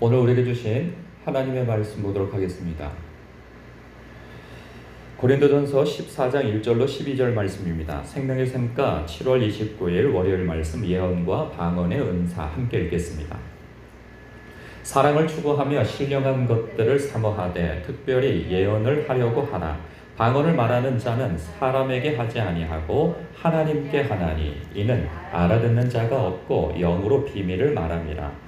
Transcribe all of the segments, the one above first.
오늘 우리에게 주신 하나님의 말씀 보도록 하겠습니다. 고린도전서 14장 1절로 12절 말씀입니다. 생명의 샘가 7월 29일 월요일 말씀 예언과 방언의 은사 함께 읽겠습니다. 사랑을 추구하며 신령한 것들을 사모하되 특별히 예언을 하려고 하나 방언을 말하는 자는 사람에게 하지 아니하고 하나님께 하나니 이는 알아듣는 자가 없고 영으로 비밀을 말함이라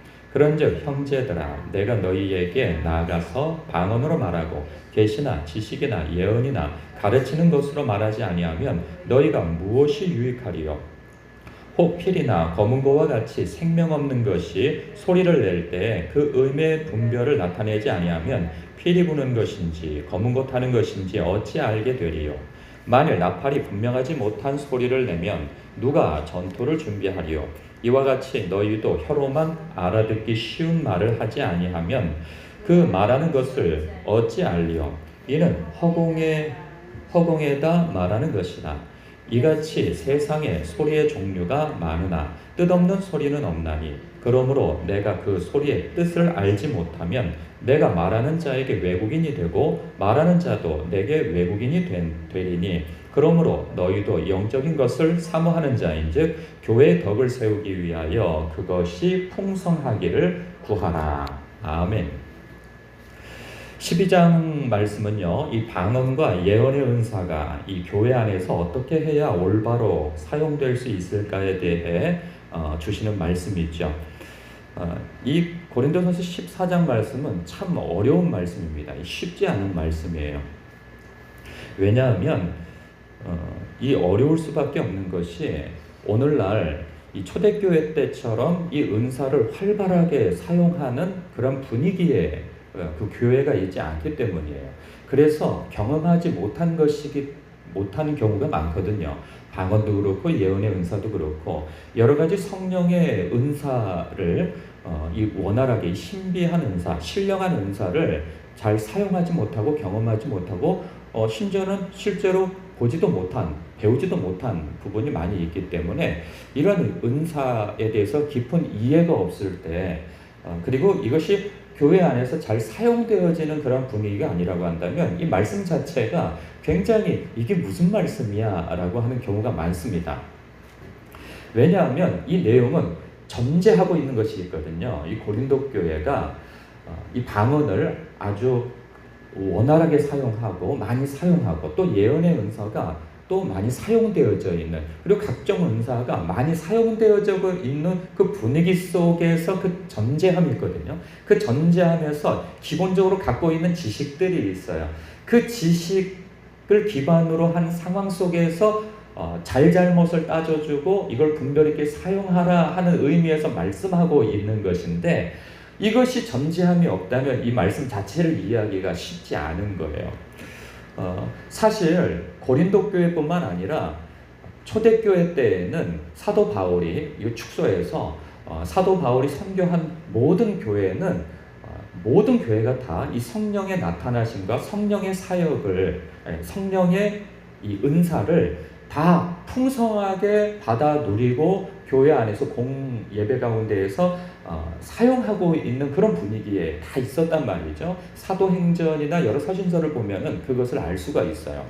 그런즉 형제들아 내가 너희에게 나아가서 방언으로 말하고 계시나 지식이나 예언이나 가르치는 것으로 말하지 아니하면 너희가 무엇이 유익하리요? 혹 필이나 검은 거와 같이 생명 없는 것이 소리를 낼 때그 의미의 분별을 나타내지 아니하면 필이 부는 것인지 검은 것 하는 것인지 어찌 알게 되리요? 만일 나팔이 분명하지 못한 소리를 내면 누가 전투를 준비하리요 이와 같이 너희도 혀로만 알아듣기 쉬운 말을 하지 아니하면 그 말하는 것을 어찌 알리요 이는 허공에 허공에다 말하는 것이다 이같이 세상에 소리의 종류가 많으나 뜻없는 소리는 없나니 그러므로 내가 그 소리의 뜻을 알지 못하면 내가 말하는 자에게 외국인이 되고 말하는 자도 내게 외국인이 된, 되리니 그러므로 너희도 영적인 것을 사모하는 자인즉 교회의 덕을 세우기 위하여 그것이 풍성하기를 구하라. 아멘. 12장 말씀은요, 이 방언과 예언의 은사가 이 교회 안에서 어떻게 해야 올바로 사용될 수 있을까에 대해 어, 주시는 말씀이죠. 어, 이 고린도전서 14장 말씀은 참 어려운 말씀입니다. 쉽지 않은 말씀이에요. 왜냐하면 어, 이 어려울 수밖에 없는 것이 오늘날 이 초대교회 때처럼 이 은사를 활발하게 사용하는 그런 분위기에 어, 그 교회가 있지 않기 때문이에요. 그래서 경험하지 못한 것이기 못하는 경우가 많거든요. 방언도 그렇고 예언의 은사도 그렇고 여러 가지 성령의 은사를 어, 이 원활하게 신비한 은사, 신령한 은사를 잘 사용하지 못하고 경험하지 못하고 어, 심지어는 실제로 보지도 못한 배우지도 못한 부분이 많이 있기 때문에 이런 은사에 대해서 깊은 이해가 없을 때 어, 그리고 이것이 교회 안에서 잘 사용되어지는 그런 분위기가 아니라고 한다면 이 말씀 자체가 굉장히 이게 무슨 말씀이야 라고 하는 경우가 많습니다. 왜냐하면 이 내용은 전제하고 있는 것이 있거든요. 이 고린도 교회가 어, 이 방언을 아주 원활하게 사용하고 많이 사용하고 또 예언의 은사가 또 많이 사용되어져 있는 그리고 각종 은사가 많이 사용되어져 있는 그 분위기 속에서 그 전제함이 있거든요. 그 전제함에서 기본적으로 갖고 있는 지식들이 있어요. 그 지식을 기반으로 한 상황 속에서 어, 잘잘못을 따져주고 이걸 분별 있게 사용하라 하는 의미에서 말씀하고 있는 것인데 이것이 전제함이 없다면 이 말씀 자체를 이해하기가 쉽지 않은 거예요. 어, 사실 고린도 교회뿐만 아니라 초대교회 때에는 사도 바울이 이 축소에서 어, 사도 바울이 선교한 모든 교회는 어, 모든 교회가 다 이 성령의 나타나심과 성령의 사역을 예, 성령의 이 은사를 다 풍성하게 받아 누리고 교회 안에서 공 예배 가운데에서 어, 사용하고 있는 그런 분위기에 다 있었단 말이죠. 사도행전이나 여러 서신서를 보면은 그것을 알 수가 있어요.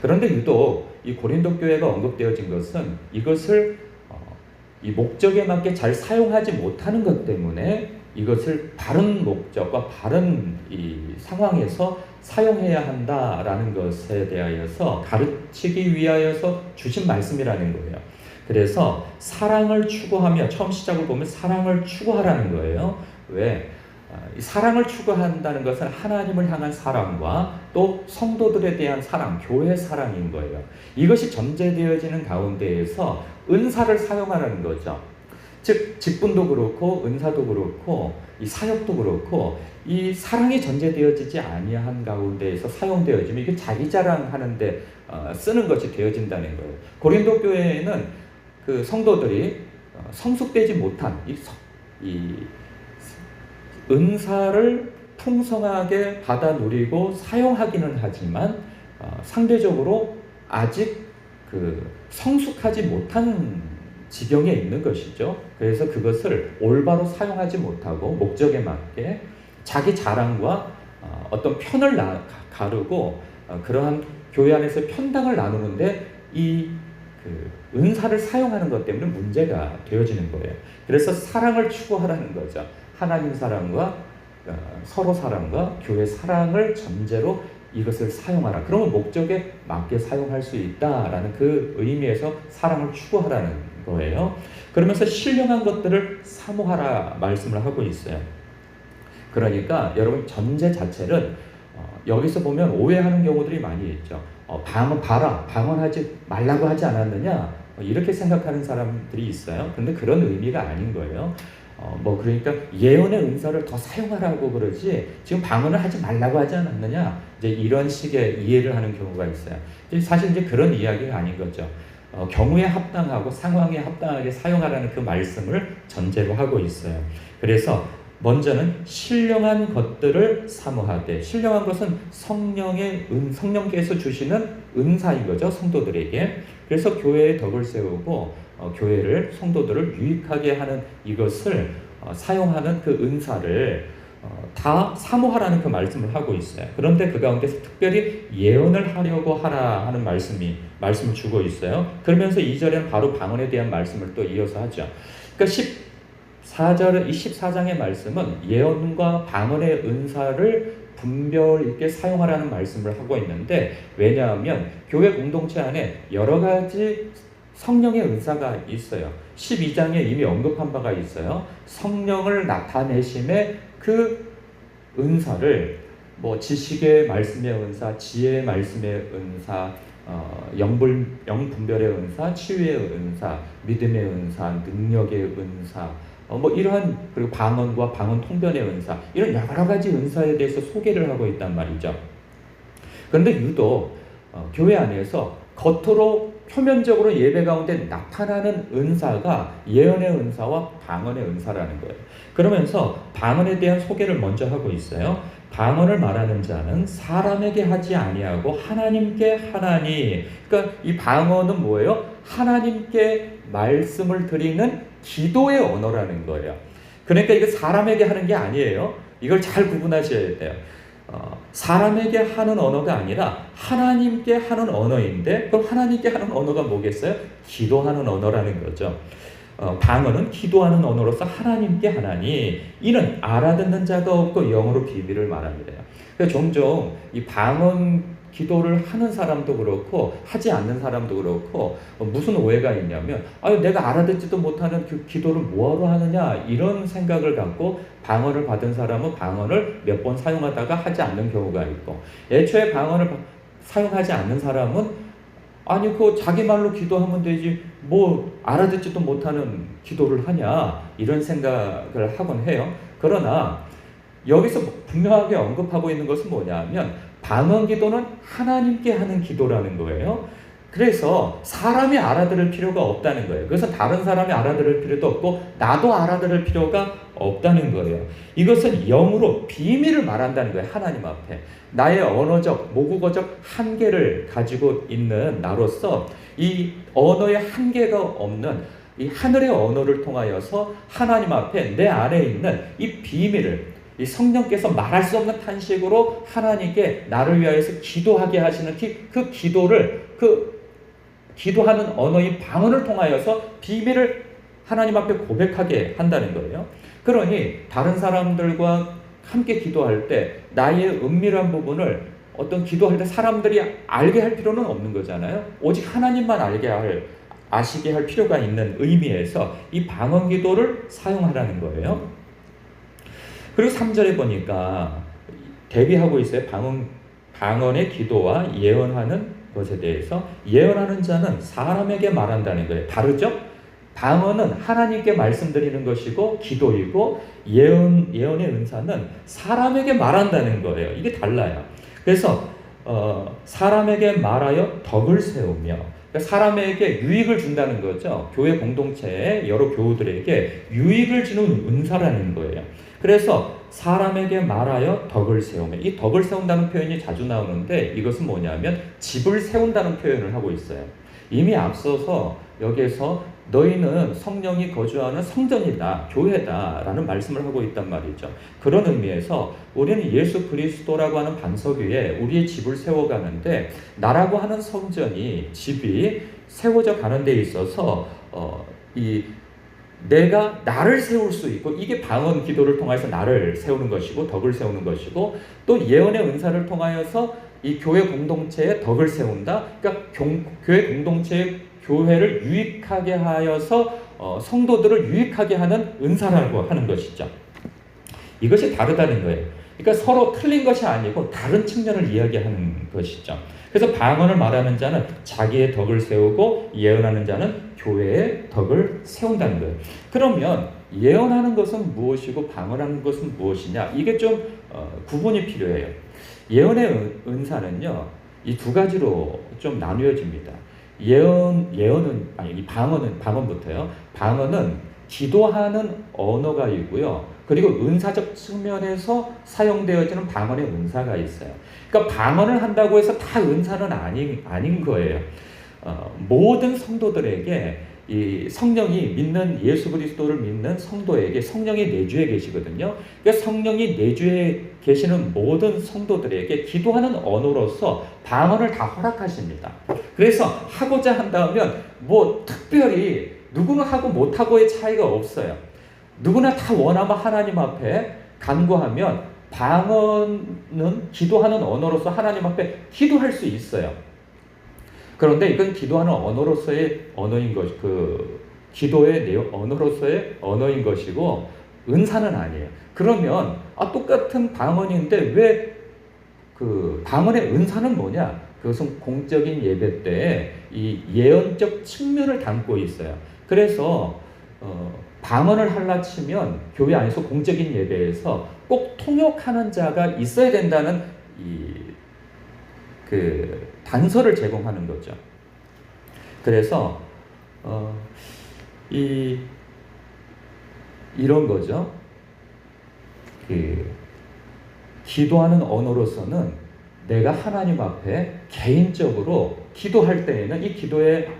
그런데 유독 이 고린도 교회가 언급되어진 것은 이것을 어, 이 목적에 맞게 잘 사용하지 못하는 것 때문에 이것을 바른 목적과 바른 이 상황에서 사용해야 한다라는 것에 대하여서 가르치기 위하여서 주신 말씀이라는 거예요. 그래서 사랑을 추구하며 처음 시작을 보면 사랑을 추구하라는 거예요. 왜? 아, 사랑을 추구한다는 것은 하나님을 향한 사랑과 또 성도들에 대한 사랑, 교회 사랑인 거예요. 이것이 전제되어지는 가운데에서 은사를 사용하라는 거죠. 즉 직분도 그렇고 은사도 그렇고 이 사역도 그렇고 이 사랑이 전제되어지지 아니한 가운데에서 사용되어지면 이게 자기 자랑하는데 어, 쓰는 것이 되어진다는 거예요. 고린도 교회에는 그 성도들이 어, 성숙되지 못한 이, 이 은사를 풍성하게 받아 누리고 사용하기는 하지만 어, 상대적으로 아직 그 성숙하지 못한 지경에 있는 것이죠. 그래서 그것을 올바로 사용하지 못하고 목적에 맞게 자기 자랑과 어, 어떤 편을 나, 가르고 어, 그러한 교회 안에서 편당을 나누는데 이 그 은사를 사용하는 것 때문에 문제가 되어지는 거예요. 그래서 사랑을 추구하라는 거죠. 하나님 사랑과 어, 서로 사랑과 교회 사랑을 전제로 이것을 사용하라. 그러면 목적에 맞게 사용할 수 있다라는 그 의미에서 사랑을 추구하라는 거예요. 그러면서 신령한 것들을 사모하라 말씀을 하고 있어요. 그러니까 여러분 전제 자체는 어, 여기서 보면 오해하는 경우들이 많이 있죠. 어, 방언 봐라, 방언하지 말라고 하지 않았느냐 어, 이렇게 생각하는 사람들이 있어요. 근데 그런 의미가 아닌 거예요. 어, 뭐 그러니까 예언의 은사를 더 사용하라고 그러지 지금 방언을 하지 말라고 하지 않았느냐 이제 이런 식의 이해를 하는 경우가 있어요. 사실 이제 그런 이야기가 아닌 거죠. 어, 경우에 합당하고 상황에 합당하게 사용하라는 그 말씀을 전제로 하고 있어요. 그래서 먼저는 신령한 것들을 사모하되 신령한 것은 성령의 은 성령께서 주시는 은사인 거죠 성도들에게 그래서 교회의 덕을 세우고 어, 교회를 성도들을 유익하게 하는 이것을 어, 사용하는 그 은사를 어, 다 사모하라는 그 말씀을 하고 있어요. 그런데 그 가운데서 특별히 예언을 하려고 하라 하는 말씀이 말씀을 주고 있어요. 그러면서 2절에는 바로 방언에 대한 말씀을 또 이어서 하죠. 그러니까 14절 24장의 말씀은 예언과 방언의 은사를 분별 있게 사용하라는 말씀을 하고 있는데 왜냐하면 교회 공동체 안에 여러 가지 성령의 은사가 있어요. 12장에 이미 언급한 바가 있어요. 성령을 나타내심의 그 은사를 뭐 지식의 말씀의 은사, 지혜의 말씀의 은사, 어, 영불, 영분별의 은사, 치유의 은사, 믿음의 은사, 능력의 은사, 어, 뭐 이러한 그리고 방언과 방언 통변의 은사 이런 여러 가지 은사에 대해서 소개를 하고 있단 말이죠. 그런데 유독 어, 교회 안에서 겉으로 표면적으로 예배 가운데 나타나는 은사가 예언의 은사와 방언의 은사라는 거예요. 그러면서 방언에 대한 소개를 먼저 하고 있어요. 방언을 말하는 자는 사람에게 하지 아니하고 하나님께 하나니. 그러니까 이 방언은 뭐예요? 하나님께 말씀을 드리는 기도의 언어라는 거예요. 그러니까 이거 사람에게 하는 게 아니에요. 이걸 잘 구분하셔야 돼요. 어, 사람에게 하는 언어가 아니라 하나님께 하는 언어인데 그럼 하나님께 하는 언어가 뭐겠어요? 기도하는 언어라는 거죠. 어, 방언은 기도하는 언어로서 하나님께 하나니 이는 알아듣는 자가 없고 영어로 비밀을 말합니다. 종종 이 방언 기도를 하는 사람도 그렇고 하지 않는 사람도 그렇고 무슨 오해가 있냐면 아 내가 알아듣지도 못하는 그 기도를 뭐하러 하느냐 이런 생각을 갖고 방언을 받은 사람은 방언을 몇 번 사용하다가 하지 않는 경우가 있고 애초에 방언을 사용하지 않는 사람은 아니 그 자기 말로 기도하면 되지 뭐 알아듣지도 못하는 기도를 하냐 이런 생각을 하곤 해요. 그러나 여기서 분명하게 언급하고 있는 것은 뭐냐면 방언 기도는 하나님께 하는 기도라는 거예요. 그래서 사람이 알아들을 필요가 없다는 거예요. 그래서 다른 사람이 알아들을 필요도 없고 나도 알아들을 필요가 없다는 거예요. 이것은 영으로 비밀을 말한다는 거예요. 하나님 앞에. 나의 언어적, 모국어적 한계를 가지고 있는 나로서 이 언어의 한계가 없는 이 하늘의 언어를 통하여서 하나님 앞에 내 안에 있는 이 비밀을 이 성령께서 말할 수 없는 탄식으로 하나님께 나를 위하여서 기도하게 하시는 그 기도를 그 기도하는 언어인 방언을 통하여서 비밀을 하나님 앞에 고백하게 한다는 거예요. 그러니 다른 사람들과 함께 기도할 때 나의 은밀한 부분을 어떤 기도할 때 사람들이 알게 할 필요는 없는 거잖아요. 오직 하나님만 알게 할 아시게 할 필요가 있는 의미에서 이 방언 기도를 사용하라는 거예요. 그리고 3절에 보니까 대비하고 있어요. 방언, 방언의 기도와 예언하는 것에 대해서 예언하는 자는 사람에게 말한다는 거예요. 다르죠? 방언은 하나님께 말씀드리는 것이고 기도이고 예언 예언의 은사는 사람에게 말한다는 거예요. 이게 달라요. 그래서 어, 사람에게 말하여 덕을 세우며 그러니까 사람에게 유익을 준다는 거죠. 교회 공동체의 여러 교우들에게 유익을 주는 은사라는 거예요. 그래서 사람에게 말하여 덕을 세우며 이 덕을 세운다는 표현이 자주 나오는데 이것은 뭐냐면 집을 세운다는 표현을 하고 있어요. 이미 앞서서 여기에서 너희는 성령이 거주하는 성전이다, 교회다 라는 말씀을 하고 있단 말이죠. 그런 의미에서 우리는 예수 그리스도라고 하는 반석 위에 우리의 집을 세워가는데 나라고 하는 성전이 집이 세워져 가는 데 있어서 어, 이 내가 나를 세울 수 있고 이게 방언 기도를 통해서 나를 세우는 것이고 덕을 세우는 것이고 또 예언의 은사를 통하여서 이 교회 공동체에 덕을 세운다. 그러니까 경, 교회 공동체의 교회를 유익하게 하여서 어, 성도들을 유익하게 하는 은사라고 하는 것이죠. 이것이 다르다는 거예요. 그러니까 서로 틀린 것이 아니고 다른 측면을 이야기하는 것이죠. 그래서 방언을 말하는 자는 자기의 덕을 세우고 예언하는 자는 교회의 덕을 세운다는 거예요. 그러면 예언하는 것은 무엇이고 방언하는 것은 무엇이냐? 이게 좀 어, 구분이 필요해요. 예언의 은사는요. 이 두 가지로 좀 나누어집니다. 예언 예언은 아니 이 방언은 방언부터요. 방언은 기도하는 언어가 있고요. 그리고 은사적 측면에서 사용되어지는 방언의 은사가 있어요. 그러니까 방언을 한다고 해서 다 은사는 아닌 아닌 거예요. 어, 모든 성도들에게 이 성령이 믿는 예수 그리스도를 믿는 성도에게 성령이 내주에 계시거든요. 그러니까 성령이 내주에 계시는 모든 성도들에게 기도하는 언어로서 방언을 다 허락하십니다. 그래서 하고자 한다면 뭐 특별히 누구는 하고 못하고의 차이가 없어요. 누구나 다 원하면 하나님 앞에 간구하면 방언은 기도하는 언어로서 하나님 앞에 기도할 수 있어요. 그런데 이건 기도하는 언어로서의 언어인 것, 그 기도의 내용 언어로서의 언어인 것이고 은사는 아니에요. 그러면 아 똑같은 방언인데 왜 그 방언의 은사는 뭐냐? 그것은 공적인 예배 때 이 예언적 측면을 담고 있어요. 그래서 어, 방언을 할라 치면 교회 안에서 공적인 예배에서 꼭 통역하는 자가 있어야 된다는 이 그 단서를 제공하는 거죠. 그래서 어, 이 이런 거죠. 그 기도하는 언어로서는 내가 하나님 앞에 개인적으로 기도할 때에는 이 기도의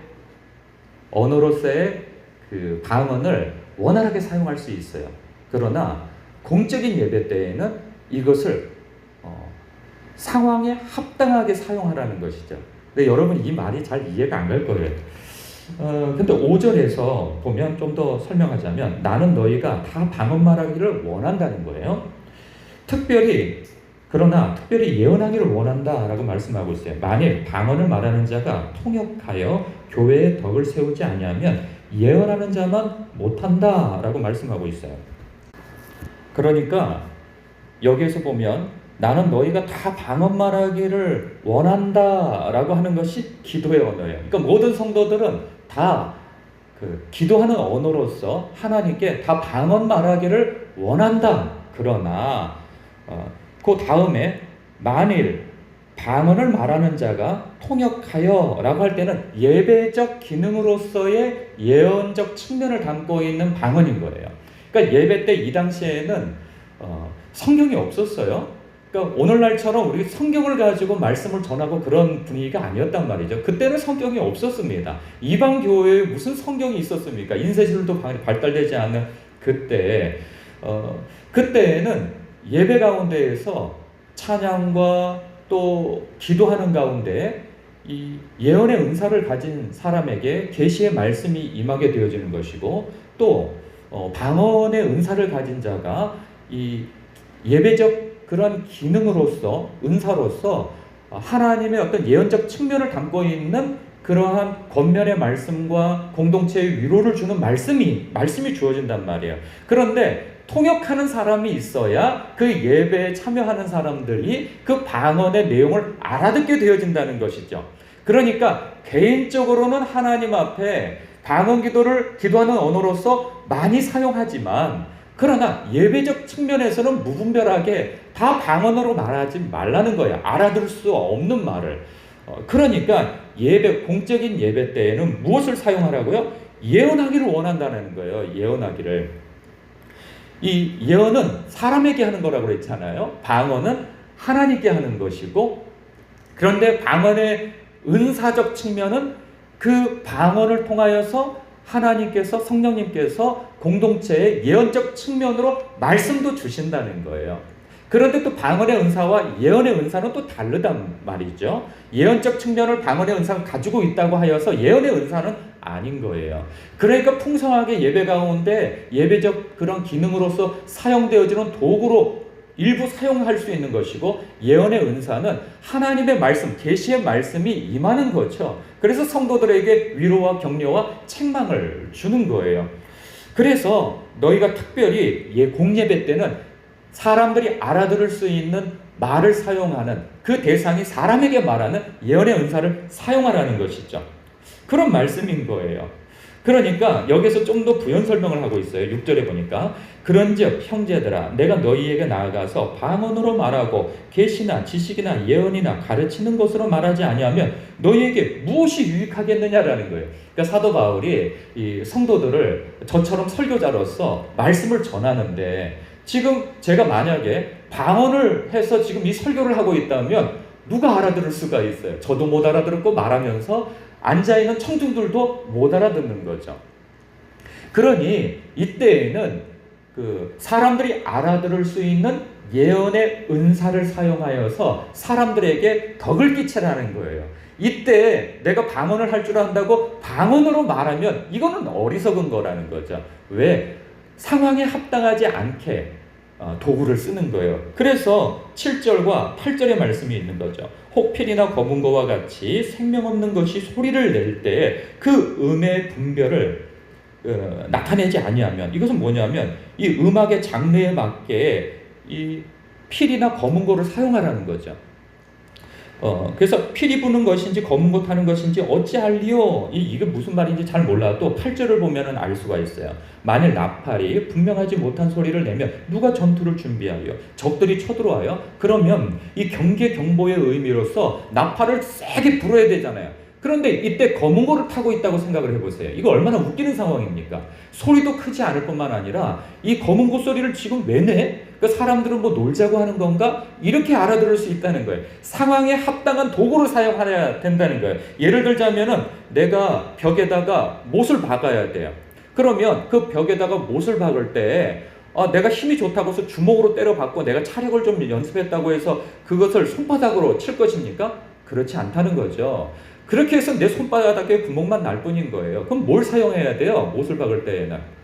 언어로서의 그 방언을 원활하게 사용할 수 있어요. 그러나 공적인 예배 때에는 이것을 상황에 합당하게 사용하라는 것이죠. 근데 여러분 이 말이 잘 이해가 안 갈 거예요. 어, 근데 5절에서 보면 좀 더 설명하자면 나는 너희가 다 방언 말하기를 원한다는 거예요. 특별히 그러나 특별히 예언하기를 원한다라고 말씀하고 있어요. 만일 방언을 말하는 자가 통역하여 교회의 덕을 세우지 아니하면 예언하는 자만 못한다 라고 말씀하고 있어요. 그러니까 여기에서 보면 나는 너희가 다 방언 말하기를 원한다 라고 하는 것이 기도의 언어예요. 그러니까 모든 성도들은 다 그 기도하는 언어로서 하나님께 다 방언 말하기를 원한다. 그러나 어, 그 다음에 만일 방언을 말하는 자가 통역하여 라고 할 때는 예배적 기능으로서의 예언적 측면을 담고 있는 방언인 거예요. 그러니까 예배 때 이 당시에는 어, 성경이 없었어요. 그러니까 오늘날처럼 우리 성경을 가지고 말씀을 전하고 그런 분위기가 아니었단 말이죠. 그때는 성경이 없었습니다. 이방 교회에 무슨 성경이 있었습니까? 인쇄술도 발달되지 않은 그때 어, 그때는 예배 가운데에서 찬양과 또 기도하는 가운데 이 예언의 은사를 가진 사람에게 계시의 말씀이 임하게 되어지는 것이고 또 어, 방언의 은사를 가진 자가 이 예배적 그런 기능으로서 은사로서 하나님의 어떤 예언적 측면을 담고 있는 그러한 겉면의 말씀과 공동체의 위로를 주는 말씀이 말씀이 주어진단 말이에요. 그런데 통역하는 사람이 있어야 그 예배에 참여하는 사람들이 그 방언의 내용을 알아듣게 되어진다는 것이죠. 그러니까 개인적으로는 하나님 앞에 방언 기도를 기도하는 언어로서 많이 사용하지만 그러나 예배적 측면에서는 무분별하게 다 방언으로 말하지 말라는 거야. 알아들 수 없는 말을. 어, 그러니까 예배 공적인 예배 때에는 무엇을 사용하라고요? 예언하기를 원한다는 거예요. 예언하기를. 이 예언은 사람에게 하는 거라고 그랬잖아요. 방언은 하나님께 하는 것이고 그런데 방언의 은사적 측면은 그 방언을 통하여서 하나님께서 성령님께서 공동체의 예언적 측면으로 말씀도 주신다는 거예요. 그런데 또 방언의 은사와 예언의 은사는 또 다르단 말이죠. 예언적 측면을 방언의 은사가 가지고 있다고 하여서 예언의 은사는 아닌 거예요. 그러니까 풍성하게 예배 가운데 예배적 그런 기능으로서 사용되어지는 도구로 일부 사용할 수 있는 것이고 예언의 은사는 하나님의 말씀, 계시의 말씀이 임하는 거죠. 그래서 성도들에게 위로와 격려와 책망을 주는 거예요. 그래서 너희가 특별히 예 공예배 때는 사람들이 알아들을 수 있는 말을 사용하는 그 대상이 사람에게 말하는 예언의 은사를 사용하라는 것이죠. 그런 말씀인 거예요. 그러니까 여기서 좀 더 부연 설명을 하고 있어요. 6절에 보니까 그런즉 형제들아 내가 너희에게 나아가서 방언으로 말하고 계시나 지식이나 예언이나 가르치는 것으로 말하지 아니하면 너희에게 무엇이 유익하겠느냐라는 거예요. 그러니까 사도 바울이 이 성도들을 저처럼 설교자로서 말씀을 전하는데 지금 제가 만약에 방언을 해서 지금 이 설교를 하고 있다면 누가 알아들을 수가 있어요. 저도 못 알아들었고 말하면서 앉아있는 청중들도 못 알아듣는 거죠. 그러니 이때에는 그 사람들이 알아들을 수 있는 예언의 은사를 사용하여서 사람들에게 덕을 끼치라는 거예요. 이때 내가 방언을 할 줄 안다고 방언으로 말하면 이거는 어리석은 거라는 거죠. 왜? 상황에 합당하지 않게 어, 도구를 쓰는 거예요. 그래서 7절과 8절의 말씀이 있는 거죠. 혹필이나 검은 거와 같이 생명 없는 것이 소리를 낼 때 그 음의 분별을 어, 나타내지 아니하면 이것은 뭐냐면 이 음악의 장르에 맞게 이 필이나 검은 거를 사용하라는 거죠. 어, 그래서 피리 부는 것인지 검은 것 하는 것인지 어찌할리요? 이, 이게 무슨 말인지 잘 몰라도 8절을 보면은 알 수가 있어요. 만일 나팔이 분명하지 못한 소리를 내면 누가 전투를 준비하여 적들이 쳐들어와요? 그러면 이 경계 경보의 의미로서 나팔을 세게 불어야 되잖아요. 그런데 이때 검은 거를 타고 있다고 생각을 해보세요. 이거 얼마나 웃기는 상황입니까? 소리도 크지 않을 뿐만 아니라 이 검은 고 소리를 지금 왜 내? 그 사람들은 뭐 놀자고 하는 건가? 이렇게 알아들을 수 있다는 거예요. 상황에 합당한 도구를 사용해야 된다는 거예요. 예를 들자면은 내가 벽에다가 못을 박아야 돼요. 그러면 그 벽에다가 못을 박을 때 아, 내가 힘이 좋다고 해서 주먹으로 때려 박고 내가 차력을 좀 연습했다고 해서 그것을 손바닥으로 칠 것입니까? 그렇지 않다는 거죠. 그렇게 해서 내 손바닥에 구멍만 날 뿐인 거예요. 그럼 뭘 사용해야 돼요? 못을 박을 때에는.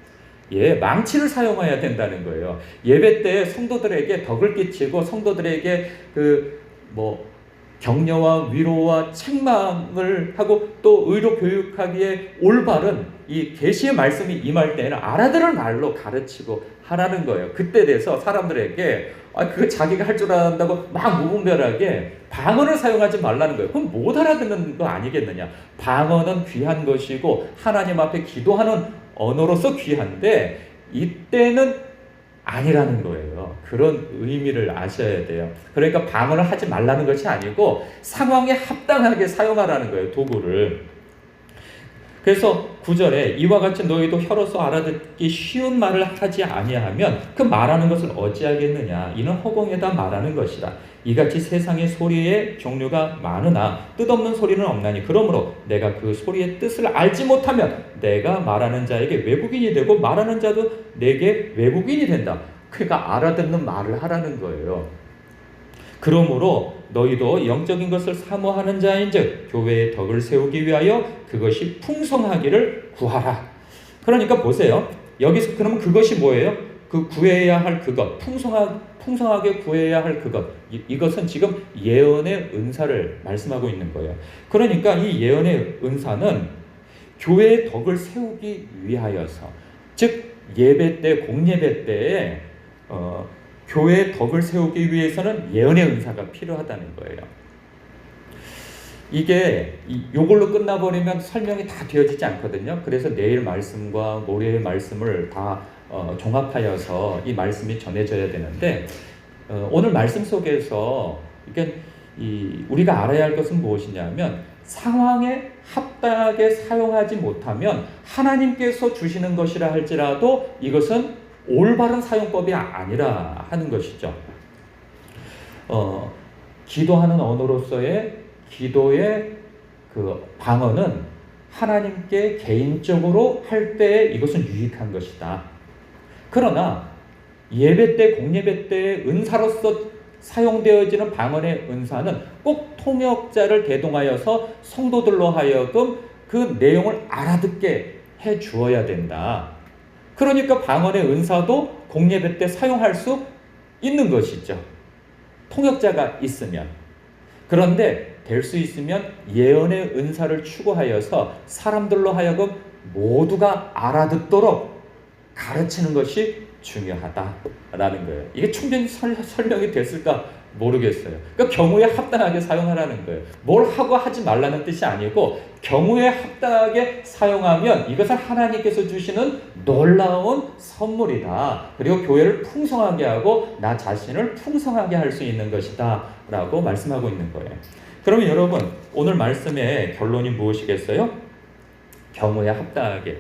예, 망치를 사용해야 된다는 거예요. 예배 때 성도들에게 덕을 끼치고 성도들에게 그 뭐 격려와 위로와 책망을 하고 또 의로 교육하기에 올바른 이 계시의 말씀이 임할 때는 알아들을 말로 가르치고 하라는 거예요. 그때 돼서 사람들에게 아, 그거 자기가 할 줄 안다고 막 무분별하게 방언을 사용하지 말라는 거예요. 그럼 못 알아듣는 거 아니겠느냐? 방언은 귀한 것이고 하나님 앞에 기도하는 언어로서 귀한데 이때는 아니라는 거예요. 그런 의미를 아셔야 돼요. 그러니까 방언을 하지 말라는 것이 아니고 상황에 합당하게 사용하라는 거예요. 도구를. 그래서 구절에 이와 같이 너희도 혀로서 알아듣기 쉬운 말을 하지 아니하면 그 말하는 것을 어찌하겠느냐 이는 허공에다 말하는 것이라 이같이 세상의 소리의 종류가 많으나 뜻없는 소리는 없나니 그러므로 내가 그 소리의 뜻을 알지 못하면 내가 말하는 자에게 외국인이 되고 말하는 자도 내게 외국인이 된다. 그러니까 알아듣는 말을 하라는 거예요. 그러므로 너희도 영적인 것을 사모하는 자인즉 교회의 덕을 세우기 위하여 그것이 풍성하기를 구하라. 그러니까 보세요. 여기서 그러면 그것이 뭐예요? 그 구해야 할 그것, 풍성하, 풍성하게 구해야 할 그것. 이, 이것은 지금 예언의 은사를 말씀하고 있는 거예요. 그러니까 이 예언의 은사는 교회의 덕을 세우기 위하여서, 즉 예배 때 공예배 때에 어, 교회의 덕을 세우기 위해서는 예언의 은사가 필요하다는 거예요. 이게 이- 요걸로 끝나버리면 설명이 다 되어지지 않거든요. 그래서 내일 말씀과 모레의 말씀을 다 어, 종합하여서 이 말씀이 전해져야 되는데 어, 오늘 말씀 속에서 이게 이 우리가 알아야 할 것은 무엇이냐면 상황에 합당하게 사용하지 못하면 하나님께서 주시는 것이라 할지라도 이것은 올바른 사용법이 아니라 하는 것이죠. 어, 기도하는 언어로서의 기도의 그 방언은 하나님께 개인적으로 할 때 이것은 유익한 것이다. 그러나 예배 때 공예배 때 은사로서 사용되어지는 방언의 은사는 꼭 통역자를 대동하여서 성도들로 하여금 그 내용을 알아듣게 해 주어야 된다. 그러니까 방언의 은사도 공예배 때 사용할 수 있는 것이죠. 통역자가 있으면. 그런데 될 수 있으면 예언의 은사를 추구하여서 사람들로 하여금 모두가 알아듣도록 가르치는 것이 중요하다라는 거예요. 이게 충분히 설, 설명이 됐을까 모르겠어요. 그러니까 경우에 합당하게 사용하라는 거예요. 뭘 하고 하지 말라는 뜻이 아니고 경우에 합당하게 사용하면 이것은 하나님께서 주시는 놀라운 선물이다. 그리고 교회를 풍성하게 하고 나 자신을 풍성하게 할 수 있는 것이다 라고 말씀하고 있는 거예요. 그러면 여러분 오늘 말씀의 결론이 무엇이겠어요? 경우에 합당하게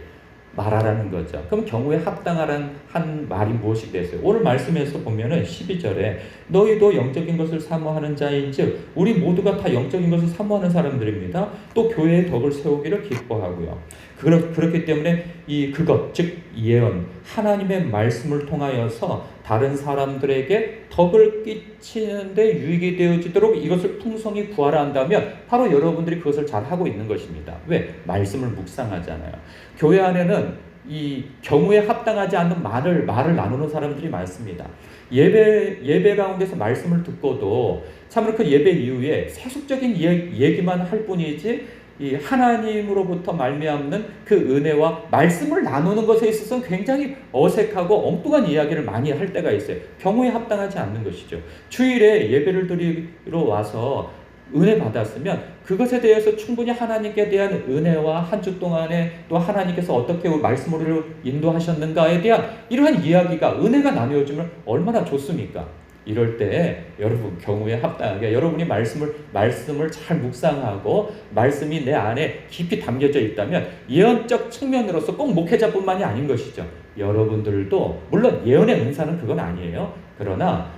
말하라는 거죠. 그럼 경우에 합당하란 한 말이 무엇이 됐어요? 오늘 말씀에서 보면은 12절에 너희도 영적인 것을 사모하는 자인즉 우리 모두가 다 영적인 것을 사모하는 사람들입니다. 또 교회의 덕을 세우기를 기뻐하고요. 그렇, 그렇기 때문에 이 그것 즉 예언 하나님의 말씀을 통하여서 다른 사람들에게 덕을 끼치는데 유익이 되어지도록 이것을 풍성히 구하라 한다면 바로 여러분들이 그것을 잘 하고 있는 것입니다. 왜? 말씀을 묵상하잖아요. 교회 안에는 이 경우에 합당하지 않는 말을 말을 나누는 사람들이 많습니다. 예배 예배 가운데서 말씀을 듣고도 참으로 그 예배 이후에 세속적인 얘기만 할 뿐이지 이 하나님으로부터 말미암는 그 은혜와 말씀을 나누는 것에 있어서는 굉장히 어색하고 엉뚱한 이야기를 많이 할 때가 있어요. 경우에 합당하지 않는 것이죠. 주일에 예배를 드리러 와서 은혜 받았으면 그것에 대해서 충분히 하나님께 대한 은혜와 한 주 동안에 또 하나님께서 어떻게 말씀으로 인도하셨는가에 대한 이러한 이야기가 은혜가 나누어지면 얼마나 좋습니까? 이럴 때 여러분 경우에 합당하게 여러분이 말씀을 말씀을 잘 묵상하고 말씀이 내 안에 깊이 담겨져 있다면 예언적 측면으로서 꼭 목회자뿐만이 아닌 것이죠. 여러분들도 물론 예언의 은사는 그건 아니에요. 그러나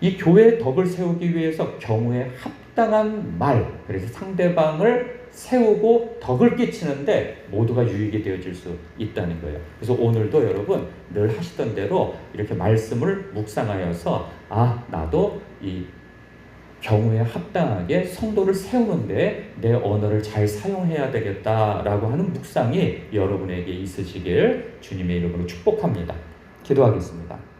이 교회의 덕을 세우기 위해서 경우에 합당한 말, 그래서 상대방을 세우고 덕을 끼치는데 모두가 유익이 되어질 수 있다는 거예요. 그래서 오늘도 여러분 늘 하시던 대로 이렇게 말씀을 묵상하여서 아 나도 이 경우에 합당하게 성도를 세우는데 내 언어를 잘 사용해야 되겠다라고 하는 묵상이 여러분에게 있으시길 주님의 이름으로 축복합니다. 기도하겠습니다.